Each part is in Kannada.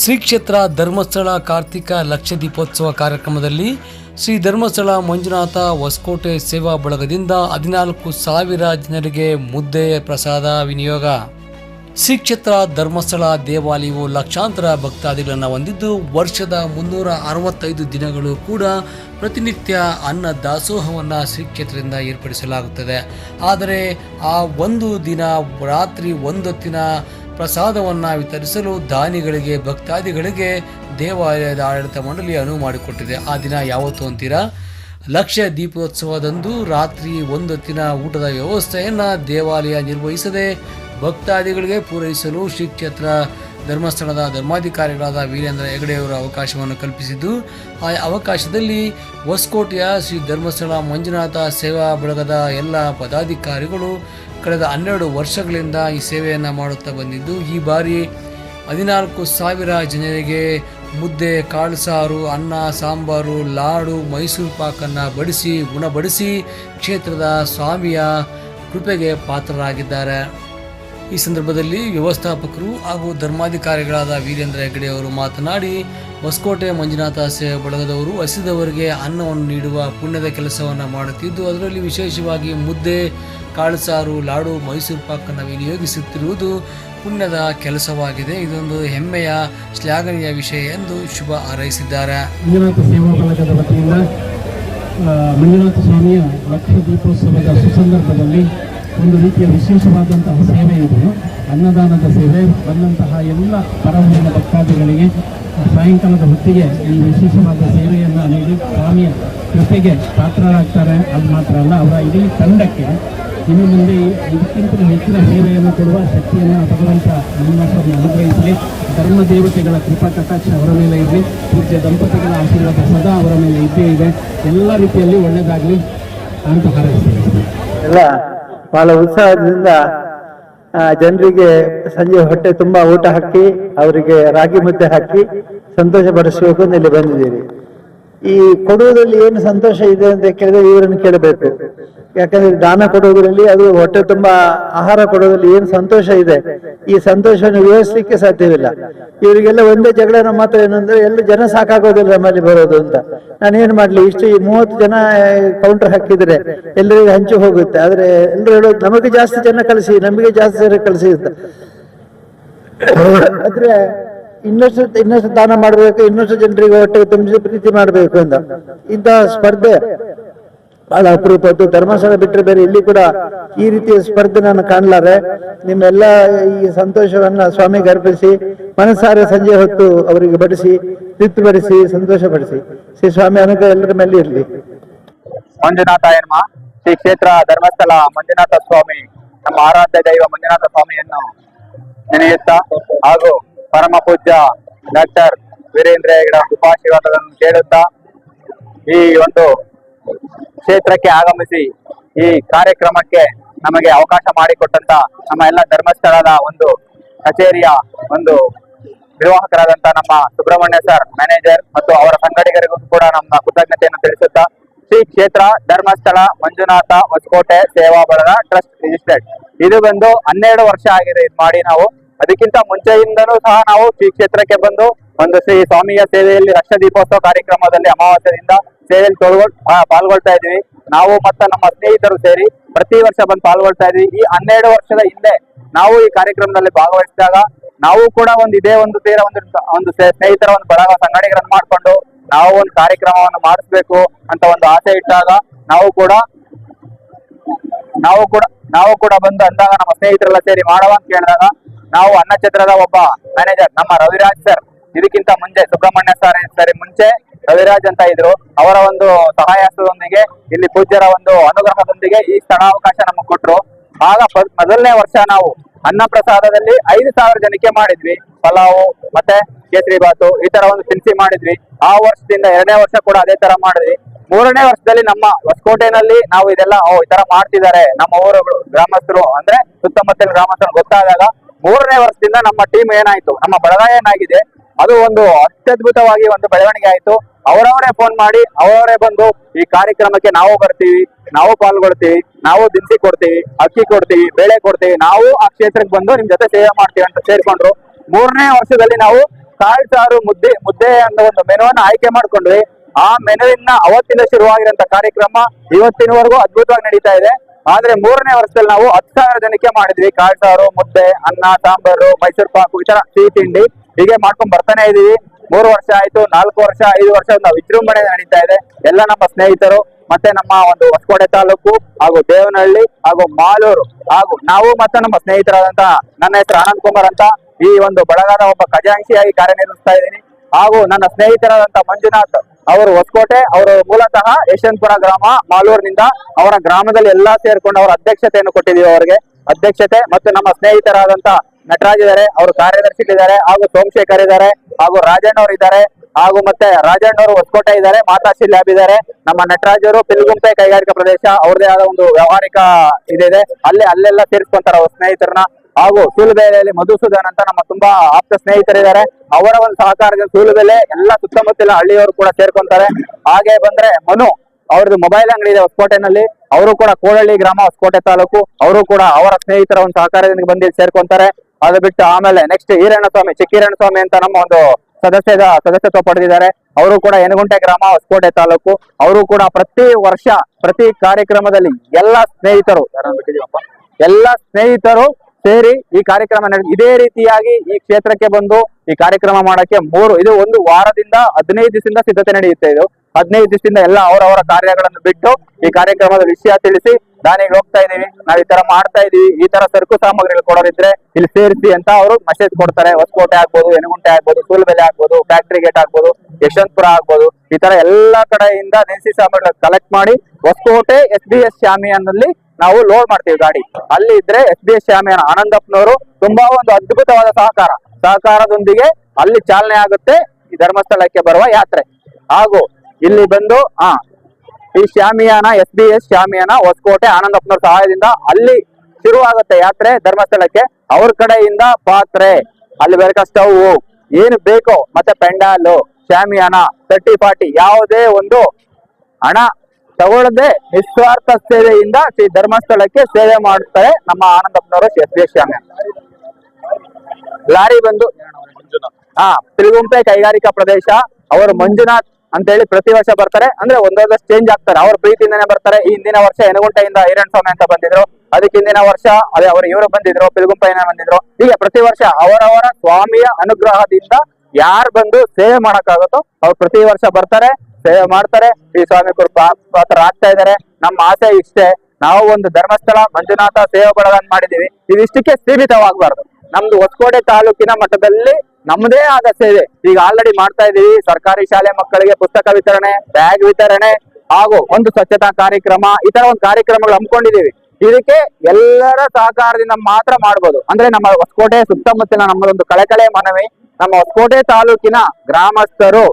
ಶ್ರೀ ಕ್ಷೇತ್ರ ಧರ್ಮಸ್ಥಳ ಕಾರ್ತಿಕ ಲಕ್ಷ ದೀಪೋತ್ಸವ ಕಾರ್ಯಕ್ರಮದಲ್ಲಿ ಶ್ರೀ ಧರ್ಮಸ್ಥಳ ಮಂಜುನಾಥ ಹೊಸಕೋಟೆ ಸೇವಾ ಬಳಗದಿಂದ ಹದಿನಾಲ್ಕು ಸಾವಿರ ಜನರಿಗೆ ಮುದ್ದೆ ಪ್ರಸಾದ ವಿನಿಯೋಗ. ಶ್ರೀ ಕ್ಷೇತ್ರ ಧರ್ಮಸ್ಥಳ ದೇವಾಲಯವು ಲಕ್ಷಾಂತರ ಭಕ್ತಾದಿಗಳನ್ನು ಹೊಂದಿದ್ದು ವರ್ಷದ ಮುನ್ನೂರ ಅರವತ್ತೈದು ದಿನಗಳು ಕೂಡ ಪ್ರತಿನಿತ್ಯ ಅನ್ನ ದಾಸೋಹವನ್ನು ಶ್ರೀ ಕ್ಷೇತ್ರದಿಂದ ಏರ್ಪಡಿಸಲಾಗುತ್ತದೆ. ಆದರೆ ಆ ಒಂದು ದಿನ ರಾತ್ರಿ ಒಂದೊತ್ತಿನ ಪ್ರಸಾದವನ್ನು ವಿತರಿಸಲು ದಾನಿಗಳಿಗೆ, ಭಕ್ತಾದಿಗಳಿಗೆ ದೇವಾಲಯದ ಆಡಳಿತ ಮಂಡಳಿ ಅನುವು ಮಾಡಿಕೊಟ್ಟಿದೆ. ಆ ದಿನ ಯಾವತ್ತು ಅಂತೀರಾ? ಲಕ್ಷ ದೀಪೋತ್ಸವದಂದು ರಾತ್ರಿ ಒಂದು ದಿನ ಊಟದ ವ್ಯವಸ್ಥೆಯನ್ನು ದೇವಾಲಯ ನಿರ್ವಹಿಸದೆ ಭಕ್ತಾದಿಗಳಿಗೆ ಪೂರೈಸಲು ಶ್ರೀ ಕ್ಷೇತ್ರ ಧರ್ಮಸ್ಥಳದ ಧರ್ಮಾಧಿಕಾರಿಗಳಾದ ವೀರೇಂದ್ರ ಹೆಗಡೆಯವರು ಅವಕಾಶವನ್ನು ಕಲ್ಪಿಸಿದ್ದು, ಆ ಅವಕಾಶದಲ್ಲಿ ಹೊಸಕೋಟೆಯ ಶ್ರೀ ಧರ್ಮಸ್ಥಳ ಮಂಜುನಾಥ ಸೇವಾ ಬಳಗದ ಎಲ್ಲ ಪದಾಧಿಕಾರಿಗಳು ಕಳೆದ ಹನ್ನೆರಡು ವರ್ಷಗಳಿಂದ ಈ ಸೇವೆಯನ್ನು ಮಾಡುತ್ತಾ ಬಂದಿದ್ದು, ಈ ಬಾರಿ ಹದಿನಾಲ್ಕು ಸಾವಿರ ಜನರಿಗೆ ಮುದ್ದೆ ಕಾಳು ಸಾರು ಅನ್ನ, ಸಾಂಬಾರು, ಲಾಡು, ಮೈಸೂರು ಪಾಕನ್ನು ಬಡಿಸಿ, ಗುಣಬಡಿಸಿ ಕ್ಷೇತ್ರದ ಸ್ವಾಮಿಯ ಕೃಪೆಗೆ ಪಾತ್ರರಾಗಿದ್ದಾರೆ. ಈ ಸಂದರ್ಭದಲ್ಲಿ ವ್ಯವಸ್ಥಾಪಕರು ಹಾಗೂ ಧರ್ಮಾಧಿಕಾರಿಗಳಾದ ವೀರೇಂದ್ರ ಹೆಗಡೆ ಅವರು ಮಾತನಾಡಿ, ಹೊಸಕೋಟೆ ಮಂಜುನಾಥ ಸೇವೆ ಬಳಗದವರು ಹಸಿದವರಿಗೆ ಅನ್ನವನ್ನು ನೀಡುವ ಪುಣ್ಯದ ಕೆಲಸವನ್ನು ಮಾಡುತ್ತಿದ್ದು, ಅದರಲ್ಲಿ ವಿಶೇಷವಾಗಿ ಮುದ್ದೆ, ಕಾಳುಸಾರು, ಲಾಡು, ಮೈಸೂರು ಪಾಕನ್ನು ವಿನಿಯೋಗಿಸುತ್ತಿರುವುದು ಪುಣ್ಯದ ಕೆಲಸವಾಗಿದೆ. ಇದೊಂದು ಹೆಮ್ಮೆಯ, ಶ್ಲಾಘನೀಯ ವಿಷಯ ಎಂದು ಶುಭ ಹಾರೈಸಿದ್ದಾರೆ. ಮಂಜುನಾಥ ಸೇವಾ ಬಳಗದ ವತಿಯಿಂದ ಮಂಜುನಾಥ ಸ್ವಾಮಿಯ ಲಕ್ಷ ದೀಪೋತ್ಸವದ ಸುಸಂದರ್ಭದಲ್ಲಿ ಒಂದು ರೀತಿಯ ವಿಶೇಷವಾದಂತಹ ಸೇವೆ ಇದು. ಅನ್ನದಾನದ ಸೇವೆ, ಬಂದಂತಹ ಎಲ್ಲ ಪರಮೂಲ ಭಕ್ತಾದಿಗಳಿಗೆ ಸಾಯಂಕಾಲದ ಹೊತ್ತಿಗೆ ಈ ವಿಶೇಷವಾದ ಸೇವೆಯನ್ನು ನೀಡಿ ಸ್ವಾಮಿಯ ಕೃಪೆಗೆ ಪಾತ್ರರಾಗ್ತಾರೆ. ಅದು ಮಾತ್ರ ಅಲ್ಲ, ಅವರ ಇಡೀ ತಂಡಕ್ಕೆ ಇನ್ನು ಮುಂದೆ ಇದಕ್ಕಿಂತ ಹೆಚ್ಚಿನ ಸೇವೆಯನ್ನು ಕೊಡುವ ಶಕ್ತಿಯನ್ನು ಭಗವಂತ ಸ್ವಾಮಿ ಅನುಗ್ರಹಿಸಲಿ. ಧರ್ಮ ದೇವತೆಗಳ ಕೃಪಾ ಕಟಾಕ್ಷ ಅವರ ಮೇಲೆ ಇರಲಿ. ಪೂಜ್ಯ ದಂಪತಿಗಳ ಆಶೀರ್ವಾದ ಸದಾ ಅವರ ಮೇಲೆ ಇದ್ದೇ ಇದೆ. ಎಲ್ಲ ರೀತಿಯಲ್ಲಿ ಒಳ್ಳೆಯದಾಗಲಿ ಅಂತ ಹಾರೈಸ್ತೀನಿ. ಎಲ್ಲ ಬಹಳ ಉತ್ಸಾಹದಿಂದ ಜನರಿಗೆ ಸಂಜೆ ಹೊಟ್ಟೆ ತುಂಬಾ ಊಟ ಹಾಕಿ, ಅವರಿಗೆ ರಾಗಿ ಮುದ್ದೆ ಹಾಕಿ ಸಂತೋಷ ಪಡಿಸಬೇಕು ಅಂತ ಇಲ್ಲಿ ಬಂದಿದ್ದೀರಿ. ಈ ಕೊಡುವುದರಲ್ಲಿ ಏನು ಸಂತೋಷ ಇದೆ ಅಂತ ಕೇಳಿದ್ರೆ ಇವರನ್ನು ಕೇಳಬೇಕು. ಯಾಕಂದ್ರೆ ದಾನ ಕೊಡೋದ್ರಲ್ಲಿ ಅದು ಹೊಟ್ಟೆ ತುಂಬಾ ಆಹಾರ ಕೊಡೋದ್ರಲ್ಲಿ ಏನು ಸಂತೋಷ ಇದೆ. ಈ ಸಂತೋಷವನ್ನು ವಿವರಿಸಲಿಕ್ಕೆ ಸಾಧ್ಯವಿಲ್ಲ. ಇವರಿಗೆಲ್ಲ ಒಂದೇ ಜಗಳ ಮಾತ್ರ ಏನಂದ್ರೆ ಎಲ್ಲ ಜನ ಸಾಕಾಗೋದಿಲ್ಲ ನಮ್ಮಲ್ಲಿ ಬರೋದು ಅಂತ. ನಾನು ಏನ್ ಮಾಡ್ಲಿ, ಇಷ್ಟು ಈ ಮೂವತ್ತು ಜನ ಕೌಂಟರ್ ಹಾಕಿದ್ರೆ ಎಲ್ಲರಿಗೂ ಹಂಚಿ ಹೋಗುತ್ತೆ. ಆದ್ರೆ ಎಲ್ಲರೂ ಹೇಳೋದು, ನಮಗೆ ಜಾಸ್ತಿ ಜನ ಕಳಿಸಿ, ನಮಗೆ ಜಾಸ್ತಿ ಜನ ಕಳಿಸಿ ಅಂತ. ಆದ್ರೆ ಇನ್ನಷ್ಟು ಇನ್ನಷ್ಟು ದಾನ ಮಾಡ್ಬೇಕು, ಇನ್ನಷ್ಟು ಜನರಿಗೆ ಹೊಟ್ಟೆ ತುಂಬಿಸಿ ಪ್ರೀತಿ ಮಾಡ್ಬೇಕು ಅಂತ. ಇಂತಹ ಸ್ಪರ್ಧೆ ಬಹಳ ಅಪರೂಪದ್ದು ಧರ್ಮಸ್ಥಳ ಬಿಟ್ಟರೆ ಬೇರೆ ಇಲ್ಲಿ ಕೂಡ ಈ ರೀತಿಯ ಸ್ಪರ್ಧೆ ನಾನು ಕಾಣಲಾರೆ. ನಿಮ್ಮೆಲ್ಲ ಈ ಸಂತೋಷವನ್ನ ಸ್ವಾಮಿಗೆ ಅರ್ಪಿಸಿ ಮನಸ್ಸಾರೆ ಸಂಜೆ ಹೊತ್ತು ಅವರಿಗೆ ಬಡಿಸಿ ತೃಪ್ತಿಪಡಿಸಿ ಸಂತೋಷ ಪಡಿಸಿ. ಶ್ರೀ ಸ್ವಾಮಿ ಅನುಗ್ರಹ ಎಲ್ಲರ ಮೇಲೆ ಇರಲಿ. ಮಂಜುನಾಥ ಎನ್ಮ ಶ್ರೀ ಕ್ಷೇತ್ರ ಧರ್ಮಸ್ಥಳ ಮಂಜುನಾಥ ಸ್ವಾಮಿ, ನಮ್ಮ ಆರಾಧ್ಯ ದೈವ ಮಂಜುನಾಥ ಸ್ವಾಮಿಯನ್ನು ನೆನೆಯುತ್ತಾ, ಹಾಗೂ ಪರಮ ಪೂಜ್ಯ ಡಾಕ್ಟರ್ ವೀರೇಂದ್ರ ಹೆಗಡ ಉಪಾಶೀರ್ವಾದವನ್ನು ಕೇಳುತ್ತಾ, ಈ ಒಂದು ಕ್ಷೇತ್ರಕ್ಕೆ ಆಗಮಿಸಿ ಈ ಕಾರ್ಯಕ್ರಮಕ್ಕೆ ನಮಗೆ ಅವಕಾಶ ಮಾಡಿಕೊಟ್ಟಂತ ನಮ್ಮ ಎಲ್ಲ ಧರ್ಮಸ್ಥಳದ ಒಂದು ಕಚೇರಿಯ ಒಂದು ನಿರ್ವಾಹಕರಾದಂತಹ ನಮ್ಮ ಸುಬ್ರಹ್ಮಣ್ಯ ಸರ್ ಮ್ಯಾನೇಜರ್ ಮತ್ತು ಅವರ ಸಂಗಡಿಗರಿಗೂ ಕೂಡ ನಮ್ಮ ಕೃತಜ್ಞತೆಯನ್ನು ತಿಳಿಸುತ್ತಾ, ಶ್ರೀ ಕ್ಷೇತ್ರ ಧರ್ಮಸ್ಥಳ ಮಂಜುನಾಥ ಹೊಸಕೋಟೆ ಸೇವಾ ಬಳಗ ಟ್ರಸ್ಟ್ ರಿಜಿಸ್ಟರ್ಡ್. ಇದು ಬಂದು ಹನ್ನೆರಡು ವರ್ಷ ಆಗಿದೆ ಇದು ಮಾಡಿ ನಾವು. ಅದಕ್ಕಿಂತ ಮುಂಚೆಯಿಂದನೂ ಸಹ ನಾವು ಶ್ರೀ ಕ್ಷೇತ್ರಕ್ಕೆ ಬಂದು ಒಂದು ಶ್ರೀ ಸ್ವಾಮಿಯ ಸೇವೆಯಲ್ಲಿ ಲಕ್ಷ ದೀಪೋತ್ಸವ ಕಾರ್ಯಕ್ರಮದಲ್ಲಿ ಅಮಾವಾಸ್ಯದಿಂದ ಸೇವೆಯಲ್ಲಿ ಪಾಲ್ಗೊಳ್ತಾ ಇದೀವಿ ನಾವು ಮತ್ತೆ ನಮ್ಮ ಸ್ನೇಹಿತರು ಸೇರಿ ಪ್ರತಿ ವರ್ಷ ಬಂದು ಪಾಲ್ಗೊಳ್ತಾ ಇದೀವಿ ಈ ಹನ್ನೆರಡು ವರ್ಷದ ಹಿಂದೆ ನಾವು ಈ ಕಾರ್ಯಕ್ರಮದಲ್ಲಿ ಭಾಗವಹಿಸಿದಾಗ ನಾವು ಕೂಡ ಒಂದು ಇದೇ ಒಂದು ತೀರ ಒಂದು ಒಂದು ಸ್ನೇ- ಸ್ನೇಹಿತರ ಒಂದು ಬಳಗ ಸಂಘಟನೆಗಳನ್ನು ಮಾಡಿಕೊಂಡು ನಾವು ಒಂದು ಕಾರ್ಯಕ್ರಮವನ್ನು ಮಾಡಿಸ್ಬೇಕು ಅಂತ ಒಂದು ಆಸೆ ಇಟ್ಟಾಗ ನಾವು ಕೂಡ ನಾವು ಕೂಡ ನಾವು ಕೂಡ ಬಂದು ಅಂದಾಗ ನಮ್ಮ ಸ್ನೇಹಿತರೆಲ್ಲ ಸೇರಿ ಮಾಡುವ ಅಂತ ಕೇಳಿದಾಗ ನಾವು ಅನ್ನಛತ್ರದ ಒಬ್ಬ ಮ್ಯಾನೇಜರ್ ನಮ್ಮ ರವಿರಾಜ್ ಸರ್ ಇದಕ್ಕಿಂತ ಮುಂಚೆ ಸುಬ್ರಹ್ಮಣ್ಯ ಸರ್ ಸರಿ ಮುಂಚೆ ರವಿರಾಜ್ ಅಂತ ಇದ್ರು. ಅವರ ಒಂದು ಸಹಾಯದೊಂದಿಗೆ ಇಲ್ಲಿ ಪೂಜ್ಯರ ಒಂದು ಅನುಗ್ರಹದೊಂದಿಗೆ ಈ ಸ್ಥಳಾವಕಾಶ ನಮಗೆ ಕೊಟ್ರು. ಆಗ ಮೊದಲನೇ ವರ್ಷ ನಾವು ಅನ್ನ ಪ್ರಸಾದದಲ್ಲಿ ಐದು ಸಾವಿರ ಜನಕ್ಕೆ ಮಾಡಿದ್ವಿ. ಪಲಾವು, ಮತ್ತೆ ಕೇಸರಿ ಬಾತು, ಈ ತರ ಒಂದು ತಿನಿಸಿ ಮಾಡಿದ್ವಿ. ಆ ವರ್ಷದಿಂದ ಎರಡನೇ ವರ್ಷ ಕೂಡ ಅದೇ ತರ ಮಾಡಿದ್ವಿ. ಮೂರನೇ ವರ್ಷದಲ್ಲಿ ನಮ್ಮ ಹೊಸಕೋಟೆನಲ್ಲಿ ನಾವು ಇದೆಲ್ಲ ಈ ತರ ಮಾಡ್ತಿದ್ದಾರೆ. ನಮ್ಮ ಊರುಗಳು ಗ್ರಾಮಸ್ಥರು, ಅಂದ್ರೆ ಸುತ್ತಮುತ್ತಲಿನ ಗ್ರಾಮಸ್ಥರು ಗೊತ್ತಾದಾಗ ಮೂರನೇ ವರ್ಷದಿಂದ ನಮ್ಮ ಟೀಮ್ ಏನಾಯ್ತು? ನಮ್ಮ ಬಳಗ ಏನಾಗಿದೆ? ಅದು ಒಂದು ಅತ್ಯದ್ಭುತವಾಗಿ ಒಂದು ಬೆಳವಣಿಗೆ ಆಯ್ತು. ಅವರವರೇ ಫೋನ್ ಮಾಡಿ, ಅವರವರೇ ಬಂದು ಈ ಕಾರ್ಯಕ್ರಮಕ್ಕೆ ನಾವು ಬರ್ತೀವಿ, ನಾವು ಪಾಲ್ಗೊಳ್ತೀವಿ, ನಾವು ದಿನಸಿ ಕೊಡ್ತೀವಿ, ಅಕ್ಕಿ ಕೊಡ್ತೀವಿ, ಬೇಳೆ ಕೊಡ್ತೀವಿ, ನಾವು ಆ ಕ್ಷೇತ್ರಕ್ಕೆ ಬಂದು ನಿಮ್ ಜೊತೆ ಸೇವೆ ಮಾಡ್ತೀವಿ ಅಂತ ಸೇರ್ಕೊಂಡ್ರು. ಮೂರನೇ ವರ್ಷದಲ್ಲಿ ನಾವು ಕಾಳು ಸಾರು ಮುದ್ದೆ ಮುದ್ದೆ ಅನ್ನೋ ಒಂದು ಮೆನುವನ್ನು ಆಯ್ಕೆ ಮಾಡ್ಕೊಂಡ್ವಿ. ಆ ಮೆನುವಿನ ಅವತ್ತಿಂದ ಶುರುವಾಗಿರುವಂತ ಕಾರ್ಯಕ್ರಮ ಇವತ್ತಿನವರೆಗೂ ಅದ್ಭುತವಾಗಿ ನಡೀತಾ ಇದೆ. ಆದ್ರೆ ಮೂರನೇ ವರ್ಷದಲ್ಲಿ ನಾವು ಹತ್ತು ಸಾವಿರ ಜನಕ್ಕೆ ಮಾಡಿದ್ವಿ. ಕಾಳು ಸಾರು, ಮುದ್ದೆ, ಅನ್ನ, ಸಾಂಬಾರು, ಮೈಸೂರು ಪಾಕು ಈ ತರ ಸಿಹಿ ತಿಂಡಿ. ಹೀಗೆ ಮಾಡ್ಕೊಂಡ್ ಬರ್ತಾನೆ ಇದೀವಿ. ಮೂರು ವರ್ಷ ಆಯ್ತು, ನಾಲ್ಕು ವರ್ಷ, ಐದು ವರ್ಷ ಒಂದು ವಿಜೃಂಭಣೆ ನಡೀತಾ ಇದೆ. ಎಲ್ಲ ನಮ್ಮ ಸ್ನೇಹಿತರು ಮತ್ತೆ ನಮ್ಮ ಒಂದು ಹೊಸಕೋಟೆ ತಾಲೂಕು ಹಾಗೂ ದೇವನಹಳ್ಳಿ ಹಾಗೂ ಮಾಲೂರು ಹಾಗೂ ನಾವು ಮತ್ತೆ ನಮ್ಮ ಸ್ನೇಹಿತರಾದಂತ ನನ್ನ ಹೆಸರು ಆನಂದ್ ಕುಮಾರ್ ಅಂತ ಈ ಒಂದು ಬಳಗದ ಒಬ್ಬ ಖಜಾಂಕ್ಷಿಯಾಗಿ ಕಾರ್ಯನಿರ್ವಹಿಸ್ತಾ ಇದ್ದೀನಿ. ಹಾಗೂ ನನ್ನ ಸ್ನೇಹಿತರಾದಂತ ಮಂಜುನಾಥ್ ಅವರು ಹೊಸಕೋಟೆ, ಅವರು ಮೂಲತಃ ಯಶವಂತಪುರ ಗ್ರಾಮ, ಮಾಲೂರಿನಿಂದ ಅವರ ಗ್ರಾಮದಲ್ಲಿ ಎಲ್ಲಾ ಸೇರ್ಕೊಂಡು ಅವರ ಅಧ್ಯಕ್ಷತೆಯನ್ನು ಕೊಟ್ಟಿದೀವಿ ಅವರಿಗೆ. ಅಧ್ಯಕ್ಷತೆ ಮತ್ತು ನಮ್ಮ ಸ್ನೇಹಿತರಾದಂತ ನಟರಾಜ್ ಇದ್ದಾರೆ ಅವರು ಕಾರ್ಯದರ್ಶಿಗಳಿದ್ದಾರೆ, ಹಾಗೂ ಸೋಮಶೇಖರ್ ಇದ್ದಾರೆ, ಹಾಗೂ ರಾಜಣ್ಣ ಅವರು ಇದ್ದಾರೆ, ಹಾಗೂ ಮತ್ತೆ ರಾಜಣ್ಣ ಅವರು ಹೊಸಕೋಟೆ ಇದ್ದಾರೆ ಮಾತಾಶಿ ಲ್ಯಾಬ್ ಇದ್ದಾರೆ. ನಮ್ಮ ನಟರಾಜ್ ಅವರು ಪಿಲ್ಗುಂಪೆ ಕೈಗಾರಿಕಾ ಪ್ರದೇಶ ಅವ್ರದೇ ಆದ ಒಂದು ವ್ಯವಹಾರಿಕ ಇದಿದೆ. ಅಲ್ಲಿ, ಅಲ್ಲೆಲ್ಲ ಸೇರಿಸ್ಕೊಂತಾರ ಅವ್ರ ಸ್ನೇಹಿತರನ್ನ. ಹಾಗೂ ಸೂಲುಬೆಲೆಯಲ್ಲಿ ಮಧುಸೂದನ್ ಅಂತ ನಮ್ಮ ತುಂಬಾ ಆಪ್ತ ಸ್ನೇಹಿತರಿದ್ದಾರೆ. ಅವರ ಒಂದು ಸಹಕಾರದಿಂದ ಸೂಲುಬೆಲೆ ಎಲ್ಲ ಸುತ್ತಮುತ್ತಲ ಹಳ್ಳಿಯವರು ಕೂಡ ಸೇರ್ಕೊಂತಾರೆ. ಹಾಗೆ ಬಂದ್ರೆ ಮನು, ಅವ್ರದ್ದು ಮೊಬೈಲ್ ಅಂಗಡಿ ಇದೆ ಹೊಸಕೋಟೆನಲ್ಲಿ. ಅವರು ಕೂಡ ಕೋಳಹಳ್ಳಿ ಗ್ರಾಮ ಹೊಸಕೋಟೆ ತಾಲೂಕು. ಅವರು ಕೂಡ ಅವರ ಸ್ನೇಹಿತರ ಒಂದು ಸಹಕಾರದಿಂದ ಬಂದು ಸೇರ್ಕೊಂತಾರೆ. ಅದು ಬಿಟ್ಟು ಆಮೇಲೆ ನೆಕ್ಸ್ಟ್ ಈರಣ್ಣ ಸ್ವಾಮಿ ಚಿಕ್ಕೀರಣ್ಣ ಸ್ವಾಮಿ ಅಂತ ನಮ್ಮ ಒಂದು ಸದಸ್ಯದ ಸದಸ್ಯತ್ವ ಪಡೆದಿದ್ದಾರೆ. ಅವರು ಕೂಡ ಯನಗುಂಟೆ ಗ್ರಾಮ ಹೊಸಕೋಟೆ ತಾಲೂಕು. ಅವರು ಕೂಡ ಪ್ರತಿ ವರ್ಷ, ಪ್ರತಿ ಕಾರ್ಯಕ್ರಮದಲ್ಲಿ ಎಲ್ಲಾ ಸ್ನೇಹಿತರು ಎಲ್ಲ ಸ್ನೇಹಿತರು ಸೇರಿ ಈ ಕಾರ್ಯಕ್ರಮ ಇದೇ ರೀತಿಯಾಗಿ ಈ ಕ್ಷೇತ್ರಕ್ಕೆ ಬಂದು ಈ ಕಾರ್ಯಕ್ರಮ ಮಾಡಕ್ಕೆ ಮೂರು ಇದು ಒಂದು ವಾರದಿಂದ ಹದಿನೈದು ದಿವಸದಿಂದ ಸಿದ್ಧತೆ ನಡೆಯುತ್ತೆ ಇದು. ಹದಿನೈದು ದಿವಸದಿಂದ ಎಲ್ಲ ಅವರವರ ಕಾರ್ಯಗಳನ್ನು ಬಿಟ್ಟು ಈ ಕಾರ್ಯಕ್ರಮದ ವಿಷಯ ತಿಳಿಸಿ ದಾನಿಗೆ ಹೋಗ್ತಾ ಇದೀವಿ ನಾವ್ ಈ ತರ ಮಾಡ್ತಾ ಇದೀವಿ. ಈ ತರ ಸರಕು ಸಾಮಗ್ರಿಗಳು ಕೊಡೋರಿದ್ರೆ ಇಲ್ಲಿ ಸೇರಿಸಿ ಅಂತ ಅವರು ಮೆಸೇಜ್ ಕೊಡ್ತಾರೆ. ಹೊಸಕೋಟೆ ಆಗ್ಬೋದು ಯನಗುಂಟೆ ಆಗ್ಬೋದು, ಸೂಲ್ಬೆಲೆ ಆಗ್ಬೋದು ಫ್ಯಾಕ್ಟ್ರಿ ಗೇಟ್ ಆಗ್ಬೋದು, ಯಶವಂತಪುರ ಆಗ್ಬೋದು. ಈ ತರ ಎಲ್ಲಾ ಕಡೆಯಿಂದ ದಿನಸಿ ಸಾಮಗ್ರಿಗಳು ಕಲೆಕ್ಟ್ ಮಾಡಿ ಹೊಸಕೋಟೆ ಎಸ್ ಬಿ ಎಸ್ ಶಾಮಿಯಾನಲ್ಲಿ ನಾವು ಲೋಡ್ ಮಾಡ್ತೀವಿ ಗಾಡಿ. ಅಲ್ಲಿ ಇದ್ರೆ ಎಸ್ ಬಿ ಎಸ್ ಶಾಮಿಯಾನ ಆನಂದಪ್ಪನವರು ತುಂಬಾ ಒಂದು ಅದ್ಭುತವಾದ ಸಹಕಾರ. ಸಹಕಾರದೊಂದಿಗೆ ಅಲ್ಲಿ ಚಾಲನೆ ಆಗುತ್ತೆ ಈ ಧರ್ಮಸ್ಥಳಕ್ಕೆ ಬರುವ ಯಾತ್ರೆ. ಹಾಗೂ ಇಲ್ಲಿ ಬಂದು ಆ ಈ Shamiana, S B S Shamiana Hoskote ಆನಂದಪ್ಪನವ್ರ ಸಹಾಯದಿಂದ ಅಲ್ಲಿ ಶುರುವಾಗುತ್ತೆ ಯಾತ್ರೆ ಧರ್ಮಸ್ಥಳಕ್ಕೆ. ಅವ್ರ ಕಡೆಯಿಂದ ಪಾತ್ರೆ, ಅಲ್ಲಿ ಬೇರೆ ಸ್ಟವ್, ಏನು ಬೇಕೋ, ಮತ್ತೆ ಪೆಂಡಾಲು, ಶ್ಯಾಮಿಯಾನ ತರ್ಟಿ ಫಾರ್ಟಿ ಯಾವುದೇ ಒಂದು ಹಣ ತಗೊಳ್ಳದೆ ನಿಸ್ವಾರ್ಥ ಸೇವೆಯಿಂದ ಶ್ರೀ ಧರ್ಮಸ್ಥಳಕ್ಕೆ ಸೇವೆ ಮಾಡುತ್ತಾರೆ ನಮ್ಮ ಆನಂದಪ್ಪನವರು S B S Shamiana. Lorry ಬಂದು, ಹಾ, ತಿರುಗುಂಪೆ ಕೈಗಾರಿಕಾ ಪ್ರದೇಶ, ಅವರು ಮಂಜುನಾಥ್ ಅಂತ ಹೇಳಿ ಪ್ರತಿ ವರ್ಷ ಬರ್ತಾರೆ. ಅಂದ್ರೆ ಒಂದೊಂದಷ್ಟು ಚೇಂಜ್ ಆಗ್ತಾರೆ. ಅವ್ರ ಪ್ರೀತಿಯಿಂದನೇ ಬರ್ತಾರೆ. ಈ ಹಿಂದಿನ ವರ್ಷ ಯನಗುಂಟೆಯಿಂದ ಹಿರಣ್ ಸ್ವಾಮಿ ಅಂತ ಬಂದಿದ್ರು. ಅದಕ್ಕೆ ಹಿಂದಿನ ವರ್ಷ ಅದೇ ಅವರು ಇವರು ಬಂದಿದ್ರು ಪಿಲ್ಗುಂಪೈನ ಬಂದಿದ್ರು. ಹೀಗೆ ಪ್ರತಿ ವರ್ಷ ಅವರವರ ಸ್ವಾಮಿಯ ಅನುಗ್ರಹದಿಂದ ಯಾರು ಬಂದು ಸೇವೆ ಮಾಡಕ್ಕಾಗುತ್ತೋ ಅವ್ರು ಪ್ರತಿ ವರ್ಷ ಬರ್ತಾರೆ, ಸೇವೆ ಮಾಡ್ತಾರೆ. ಈ ಸ್ವಾಮಿ ಪಾತ್ರ ಆಗ್ತಾ ಇದಾರೆ. ನಮ್ಮ ಆಸೆ ಇಷ್ಟೇ. ನಾವು ಒಂದು ಧರ್ಮಸ್ಥಳ ಮಂಜುನಾಥ ಸೇವೆ ಬಳಗನ್ ಮಾಡಿದೀವಿ ಇದಿಷ್ಟಕ್ಕೆ ಸೀಮಿತವಾಗಬಾರ್ದು. ನಮ್ದು ಹೊಸಕೋಟೆ ತಾಲೂಕಿನ ಮಟ್ಟದಲ್ಲಿ ನಮ್ಮದೇ ಆದ ಸೇವೆ. ಈಗ ಆಲ್ರೆಡಿ ಮಾಡ್ತಾ ಇದೀವಿ ಸರ್ಕಾರಿ ಶಾಲೆ ಮಕ್ಕಳಿಗೆ ಪುಸ್ತಕ ವಿತರಣೆ ಬ್ಯಾಗ್ ವಿತರಣೆ ಹಾಗೂ ಒಂದು ಸ್ವಚ್ಛತಾ ಕಾರ್ಯಕ್ರಮ, ಈ ತರ ಒಂದು ಕಾರ್ಯಕ್ರಮಗಳು ಹಮ್ಮಿಕೊಂಡಿದೀವಿ ಇದಕ್ಕೆ ಎಲ್ಲರ ಸಹಕಾರದಿಂದ ಮಾತ್ರ ಮಾಡ್ಬೋದು. ಅಂದ್ರೆ ನಮ್ಮ ಹೊಸಕೋಟೆ ಸುತ್ತಮುತ್ತಲಿನ ನಮ್ಮದೊಂದು ಕಳೆಕಳೆ ಮನವಿ, ನಮ್ಮ ಹೊಸಕೋಟೆ ತಾಲೂಕಿನ ಗ್ರಾಮಸ್ಥರು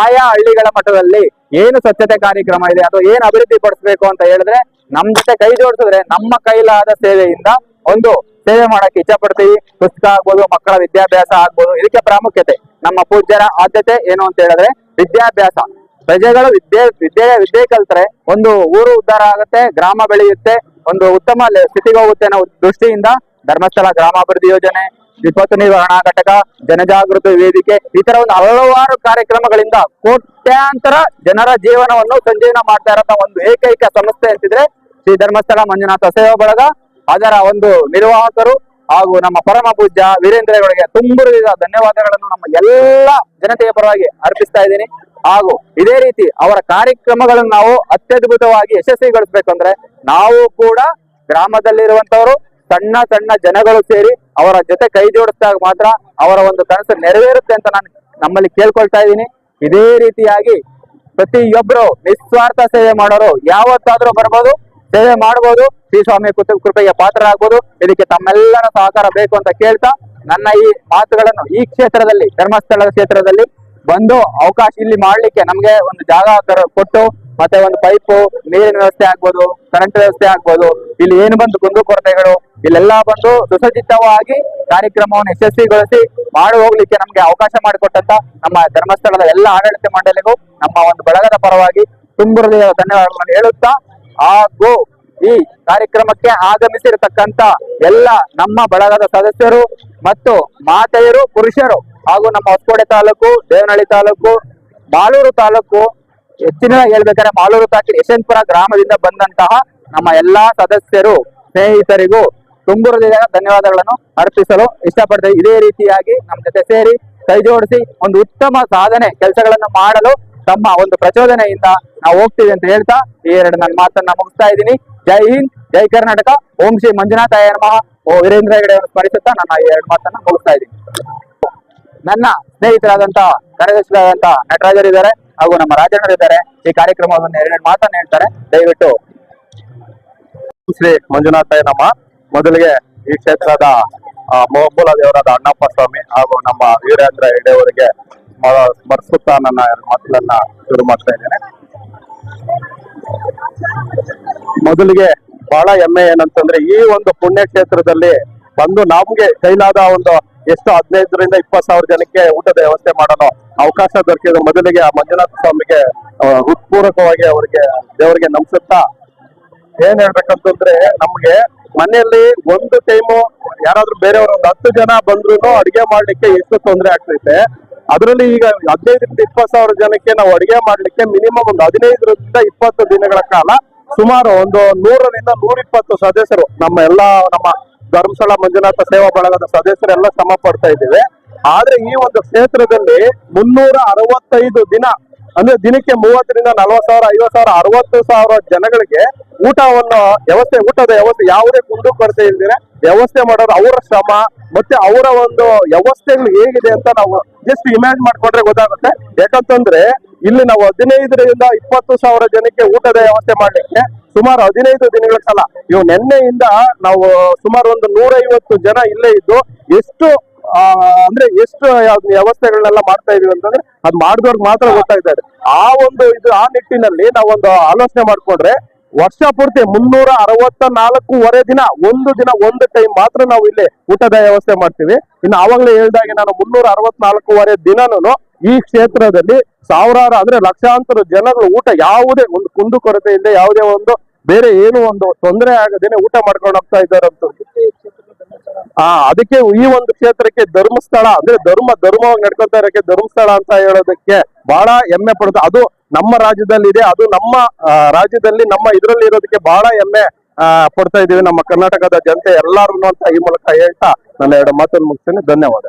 ಆಯಾ ಹಳ್ಳಿಗಳ ಮಟ್ಟದಲ್ಲಿ ಏನು ಸ್ವಚ್ಛತೆ ಕಾರ್ಯಕ್ರಮ ಇದೆ ಅಥವಾ ಏನು ಅಭಿವೃದ್ಧಿ ಪಡಿಸ್ಬೇಕು ಅಂತ ಹೇಳಿದ್ರೆ, ನಮ್ ಜೊತೆ ಕೈ ಜೋಡಿಸಿದ್ರೆ ನಮ್ಮ ಕೈಲಾದ ಸೇವೆಯಿಂದ ಒಂದು ಸೇವೆ ಮಾಡಕ್ಕೆ ಇಚ್ಛೆ ಪಡ್ತೀವಿ ಪುಸ್ತಕ ಆಗ್ಬೋದು, ಮಕ್ಕಳ ವಿದ್ಯಾಭ್ಯಾಸ ಆಗ್ಬೋದು, ಇದಕ್ಕೆ ಪ್ರಾಮುಖ್ಯತೆ. ನಮ್ಮ ಪೂಜ್ಯರ ಆದ್ಯತೆ ಏನು ಅಂತ ಹೇಳಿದ್ರೆ ವಿದ್ಯಾಭ್ಯಾಸ. ಪ್ರಜೆಗಳು ವಿದ್ಯೆ ವಿದ್ಯೆ ವಿದ್ಯೆ ಕಲ್ತರೆ ಒಂದು ಊರು ಉದ್ಧಾರ ಆಗುತ್ತೆ, ಗ್ರಾಮ ಬೆಳೆಯುತ್ತೆ, ಒಂದು ಉತ್ತಮ ಸ್ಥಿತಿಗೆ ಹೋಗುತ್ತೆ ಅನ್ನೋ ದೃಷ್ಟಿಯಿಂದ ಧರ್ಮಸ್ಥಳ ಗ್ರಾಮಾಭಿವೃದ್ಧಿ ಯೋಜನೆ ವಿಪತ್ತು ನಿರ್ವಹಣಾ ಘಟಕ, ಜನಜಾಗೃತಿ ವೇದಿಕೆ, ಈ ತರ ಒಂದು ಹಲವಾರು ಕಾರ್ಯಕ್ರಮಗಳಿಂದ ಕೋಟ್ಯಾಂತರ ಜನರ ಜೀವನವನ್ನು ಸಂಜೀವನ ಮಾಡ್ತಾ ಇರೋ ಒಂದು ಏಕೈಕ ಸಂಸ್ಥೆ ಅಂತಿದ್ರೆ ಶ್ರೀ ಧರ್ಮಸ್ಥಳ ಮಂಜುನಾಥ ಸೇವಾ ಬಳಗ. ಅದರ ಒಂದು ನಿರ್ವಾಹಕರು ಹಾಗೂ ನಮ್ಮ ಪರಮ ಪೂಜ್ಯ ವೀರೇಂದ್ರಗಳಿಗೆ ತುಂಬುರಿದ ಧನ್ಯವಾದಗಳನ್ನು ನಮ್ಮ ಎಲ್ಲ ಜನತೆಯ ಪರವಾಗಿ ಅರ್ಪಿಸ್ತಾ ಇದ್ದೀನಿ. ಹಾಗೂ ಇದೇ ರೀತಿ ಅವರ ಕಾರ್ಯಕ್ರಮಗಳನ್ನು ನಾವು ಅತ್ಯದ್ಭುತವಾಗಿ ಯಶಸ್ವಿಗೊಳಿಸ್ಬೇಕಂದ್ರೆ ನಾವು ಕೂಡ ಗ್ರಾಮದಲ್ಲಿರುವಂತವರು ಸಣ್ಣ ಸಣ್ಣ ಜನಗಳು ಸೇರಿ ಅವರ ಜೊತೆ ಕೈ ಜೋಡಿಸಿದಾಗ ಮಾತ್ರ ಅವರ ಒಂದು ಕನಸು ನೆರವೇರುತ್ತೆ ಅಂತ ನಾನು ನಮ್ಮಲ್ಲಿ ಕೇಳ್ಕೊಳ್ತಾ ಇದ್ದೀನಿ. ಇದೇ ರೀತಿಯಾಗಿ ಪ್ರತಿಯೊಬ್ಬರು ನಿಸ್ವಾರ್ಥ ಸೇವೆ ಮಾಡೋರು ಯಾವತ್ತಾದ್ರೂ ಬರ್ಬೋದು. ಸೇವೆ ಮಾಡಬಹುದು ಶ್ರೀ ಸ್ವಾಮಿ ಕೃಪೆಗೆ ಪಾತ್ರರಾಗಬಹುದು ಇದಕ್ಕೆ ತಮ್ಮೆಲ್ಲರ ಸಹಕಾರ ಬೇಕು ಅಂತ ಕೇಳ್ತಾ ನನ್ನ ಈ ಮಾತುಗಳನ್ನು ಈ ಕ್ಷೇತ್ರದಲ್ಲಿ, ಧರ್ಮಸ್ಥಳದ ಕ್ಷೇತ್ರದಲ್ಲಿ ಬಂದು ಅವಕಾಶ ಇಲ್ಲಿ ಮಾಡ್ಲಿಕ್ಕೆ ನಮ್ಗೆ ಒಂದು ಜಾಗ ಕೊಟ್ಟು, ಮತ್ತೆ ಒಂದು ಪೈಪು, ನೀರಿನ ವ್ಯವಸ್ಥೆ ಆಗ್ಬೋದು ಕರೆಂಟ್ ವ್ಯವಸ್ಥೆ ಆಗ್ಬೋದು. ಇಲ್ಲಿ ಏನು ಬಂದು ಕುಂದುಕೊರತೆಗಳು ಇಲ್ಲೆಲ್ಲ ಬಂದು ಸುಸಜ್ಜಿತವಾಗಿ ಕಾರ್ಯಕ್ರಮವನ್ನು ಯಶಸ್ವಿಗೊಳಿಸಿ ಮಾಡಿ ಹೋಗ್ಲಿಕ್ಕೆ ನಮ್ಗೆ ಅವಕಾಶ ಮಾಡಿಕೊಟ್ಟಂತ ನಮ್ಮ ಧರ್ಮಸ್ಥಳದ ಎಲ್ಲ ಆಡಳಿತ ಮಂಡಳಿಗೂ ನಮ್ಮ ಒಂದು ಬಳಗದ ಪರವಾಗಿ ತುಂಬುರದ ಧನ್ಯವಾದಗಳನ್ನು ಹೇಳುತ್ತಾ ಹಾಗೂ ಈ ಕಾರ್ಯಕ್ರಮಕ್ಕೆ ಆಗಮಿಸಿರತಕ್ಕಂತ ಎಲ್ಲ ನಮ್ಮ ಬಳಗದ ಸದಸ್ಯರು ಮತ್ತು ಮಾತೆಯರು, ಪುರುಷರು ಹಾಗೂ ನಮ್ಮ ಹೊಸಕೋಟೆ ತಾಲೂಕು, ದೇವನಹಳ್ಳಿ ತಾಲೂಕು ಮಾಲೂರು ತಾಲೂಕು, ಹೆಚ್ಚಿನ ಹೇಳ್ಬೇಕಾದ್ರೆ ಮಾಲೂರು ತಾಲೂಕಿನ ಯಶವಂತಪುರ ಗ್ರಾಮದಿಂದ ಬಂದಂತಹ ನಮ್ಮ ಎಲ್ಲಾ ಸದಸ್ಯರು, ಸ್ನೇಹಿತರಿಗೂ ತುಂಬು ಹೃದಯದ ಧನ್ಯವಾದಗಳನ್ನು ಅರ್ಪಿಸಲು ಇಷ್ಟಪಡ್ತೇವೆ. ಇದೇ ರೀತಿಯಾಗಿ ನಮ್ಮ ಜೊತೆ ಸೇರಿ ಕೈ ಜೋಡಿಸಿ ಒಂದು ಉತ್ತಮ ಸಾಧನೆ, ಕೆಲಸಗಳನ್ನು ಮಾಡಲು ತಮ್ಮ ಒಂದು ಪ್ರಚೋದನೆಯಿಂದ ನಾವು ಹೋಗ್ತೀವಿ ಅಂತ ಹೇಳ್ತಾ ಈ ಎರಡು ನನ್ನ ಮಾತನ್ನ ಮುಗಿಸ್ತಾ ಇದ್ದೀನಿ. ಜೈ ಹಿಂದ್, ಜೈ ಕರ್ನಾಟಕ. ಓಂ ಶ್ರೀ ಮಂಜುನಾಥ ನಮಃ ಓ ವೀರೇಂದ್ರ ಹೆಗಡೆ ಸ್ಮರಿಸುತ್ತಾ ನನ್ನ ಈ ಎರಡು ಮಾತನ್ನ ಮುಗಿಸ್ತಾ ಇದ್ದೀನಿ. ನನ್ನ ಸ್ನೇಹಿತರಾದಂತಹ ಕಾರ್ಯದರ್ಶಿಗಳಾದಂತ ನಟರಾಜರು ಇದ್ದಾರೆ ಹಾಗೂ ನಮ್ಮ ರಾಜಣ್ಣರು ಇದ್ದಾರೆ. ಈ ಕಾರ್ಯಕ್ರಮವನ್ನು ಎರಡೆರಡು ಮಾತನ್ನ ಹೇಳ್ತಾರೆ. ದಯವಿಟ್ಟು ಶ್ರೀ ಮಂಜುನಾಥ ನಮ್ಮ ಮೊದಲಿಗೆ ಈ ಕ್ಷೇತ್ರದ ಮೊಹಬ್ಬುಲ ದೇವರಾದ ಅಣ್ಣಪ್ಪ ಸ್ವಾಮಿ ಹಾಗೂ ನಮ್ಮ ವೀರೇಂದ್ರ ಹೆಗಡೆ ಅವರಿಗೆ ಸ್ಮರಿಸುತ್ತಾ ನನ್ನ ಮಾತುಗಳನ್ನ ಶುರು ಮಾಡ್ತಾ ಇದ್ದೇನೆ. ಮೊದಲಿಗೆ ಬಹಳ ಹೆಮ್ಮೆ ಏನಂತಂದ್ರೆ ಈ ಒಂದು ಪುಣ್ಯ ಕ್ಷೇತ್ರದಲ್ಲಿ ಬಂದು ನಮ್ಗೆ ಕೈಲಾದ ಒಂದು ಎಷ್ಟು ಹದಿನೈದರಿಂದ ಇಪ್ಪತ್ತು ಸಾವಿರ ಜನಕ್ಕೆ ಊಟದ ವ್ಯವಸ್ಥೆ ಮಾಡಲು ಅವಕಾಶ ದೊರಕಿದ. ಮೊದಲಿಗೆ ಆ ಮಂಜುನಾಥ ಸ್ವಾಮಿಗೆ ಹೃತ್ಪೂರ್ವಕವಾಗಿ ಅವರಿಗೆ, ದೇವರಿಗೆ ನಮಿಸುತ್ತಾ ಏನ್ ಹೇಳ್ಬೇಕಂತಂದ್ರೆ ನಮ್ಗೆ ಮನೆಯಲ್ಲಿ ಒಂದು ಟೈಮು ಯಾರಾದ್ರೂ ಬೇರೆಯವರು ಒಂದು ಹತ್ತು ಜನ ಬಂದ್ರು ಅಡಿಗೆ ಮಾಡ್ಲಿಕ್ಕೆ ಎಷ್ಟು ತೊಂದರೆ ಆಗ್ತೈತೆ. ಅದರಲ್ಲಿ ಈಗ ಹದಿನೈದರಿಂದ ಇಪ್ಪತ್ತು ಸಾವಿರ ಜನಕ್ಕೆ ನಾವು ಅಡಿಗೆ ಮಾಡ್ಲಿಕ್ಕೆ ಮಿನಿಮಮ್ ಒಂದು ಹದಿನೈದರಿಂದ ಇಪ್ಪತ್ತು ದಿನಗಳ ಕಾಲ ಸುಮಾರು ಒಂದು ನೂರರಿಂದ ನೂರಿಪ್ಪತ್ತು ಸದಸ್ಯರು ನಮ್ಮ ಎಲ್ಲಾ ನಮ್ಮ ಧರ್ಮಸ್ಥಳ ಮಂಜುನಾಥ ಸೇವಾ ಬಳಗದ ಸದಸ್ಯರೆಲ್ಲ ಶ್ರಮ ಪಡ್ತಾ ಇದ್ದೇವೆ. ಆದ್ರೆ ಈ ಒಂದು ಕ್ಷೇತ್ರದಲ್ಲಿ ಮುನ್ನೂರ ಅರವತ್ತೈದು ದಿನ ಅಂದ್ರೆ ದಿನಕ್ಕೆ ಮೂವತ್ತರಿಂದ ನಲವತ್ತು ಸಾವಿರ ಐವತ್ ಸಾವಿರ, ಅರವತ್ತು ಸಾವಿರ ಜನಗಳಿಗೆ ಊಟವನ್ನು ವ್ಯವಸ್ಥೆ, ಊಟದ ವ್ಯವಸ್ಥೆ ಯಾವುದೇ ಕುಂದು ಕೊರತೆ ಇಲ್ದಿರ ವ್ಯವಸ್ಥೆ ಮಾಡೋದು ಅವರ ಶ್ರಮ ಮತ್ತೆ ಅವರ ಒಂದು ವ್ಯವಸ್ಥೆಗಳು ಹೇಗಿದೆ ಅಂತ ನಾವು ಜಸ್ಟ್ ಇಮ್ಯಾಜ್ ಮಾಡ್ಕೊಂಡ್ರೆ ಗೊತ್ತಾಗುತ್ತೆ. ಯಾಕಂತಂದ್ರೆ ಇಲ್ಲಿ ನಾವು ಹದಿನೈದರಿಂದ ಇಪ್ಪತ್ತು ಸಾವಿರ ಜನಕ್ಕೆ ಊಟದ ವ್ಯವಸ್ಥೆ ಮಾಡಲಿಕ್ಕೆ ಸುಮಾರು ಹದಿನೈದು ದಿನಗಳ ಕಾಲ. ಇವು ನಿನ್ನೆಯಿಂದ ನಾವು ಸುಮಾರು ಒಂದು ನೂರೈವತ್ತು ಜನ ಇಲ್ಲೇ ಇದ್ದು ಎಷ್ಟು ಅಂದ್ರೆ ಎಷ್ಟು ವ್ಯವಸ್ಥೆಗಳನ್ನೆಲ್ಲ ಮಾಡ್ತಾ ಇದೀವಿ ಅಂತಂದ್ರೆ ಅದ್ ಮಾಡಿದವ್ರಿಗೆ ಮಾತ್ರ ಗೊತ್ತಾಗ್ತಾ ಇದೆ. ಆ ಒಂದು ಇದು, ಆ ನಿಟ್ಟಿನಲ್ಲಿ ನಾವೊಂದು ಆಲೋಚನೆ ಮಾಡ್ಕೊಂಡ್ರೆ ವರ್ಷ ಪೂರ್ತಿ ಮುನ್ನೂರ ಅರವತ್ತ ನಾಲ್ಕೂವರೆ ದಿನ, ಒಂದು ದಿನ, ಒಂದು ಟೈಮ್ ಮಾತ್ರ ನಾವು ಇಲ್ಲಿ ಊಟದ ವ್ಯವಸ್ಥೆ ಮಾಡ್ತೀವಿ. ಇನ್ನು ಆವಾಗಲೇ ಹೇಳ್ದಾಗೆ ನಾನು ಮುನ್ನೂರ ಅರವತ್ನಾಲ್ಕೂವರೆ ದಿನನೂ ಈ ಕ್ಷೇತ್ರದಲ್ಲಿ ಸಾವಿರಾರು, ಅಂದ್ರೆ ಲಕ್ಷಾಂತರ ಜನಗಳು ಊಟ ಯಾವುದೇ ಒಂದು ಕುಂದು ಕೊರತೆ ಇಲ್ಲದೆ ಯಾವುದೇ ಒಂದು ಬೇರೆ ಏನು ಒಂದು ತೊಂದರೆ ಆಗದೇನೆ ಊಟ ಮಾಡ್ಕೊಂಡು ಹೋಗ್ತಾ ಇದ್ದಾರೆ ಅಂತ ಆ, ಅದಕ್ಕೆ ಈ ಒಂದು ಕ್ಷೇತ್ರಕ್ಕೆ ಧರ್ಮಸ್ಥಳ, ಅಂದ್ರೆ ಧರ್ಮ, ಧರ್ಮವಾಗಿ ನಡ್ಕೊತಾ ಇರೋಕೆ ಧರ್ಮಸ್ಥಳ ಅಂತ ಹೇಳೋದಕ್ಕೆ ಬಹಳ ಹೆಮ್ಮೆ ಪಡುತ್ತೆ. ಅದು ನಮ್ಮ ರಾಜ್ಯದಲ್ಲಿ ಇದೆ ಅದು ನಮ್ಮ ರಾಜ್ಯದಲ್ಲಿ ನಮ್ಮ ಇದರಲ್ಲಿ ಇರೋದಕ್ಕೆ ಬಹಳ ಹೆಮ್ಮೆ ಪಡ್ತಾ ಇದೀವಿ ನಮ್ಮ ಕರ್ನಾಟಕದ ಜನತೆ ಎಲ್ಲಾರು ಅಂತ ಈ ಮೂಲಕ ಹೇಳ್ತಾ ನನ್ನ ಎರಡು ಮಾತನ್ನು ಮುಗಿಸ್ತೇನೆ. ಧನ್ಯವಾದ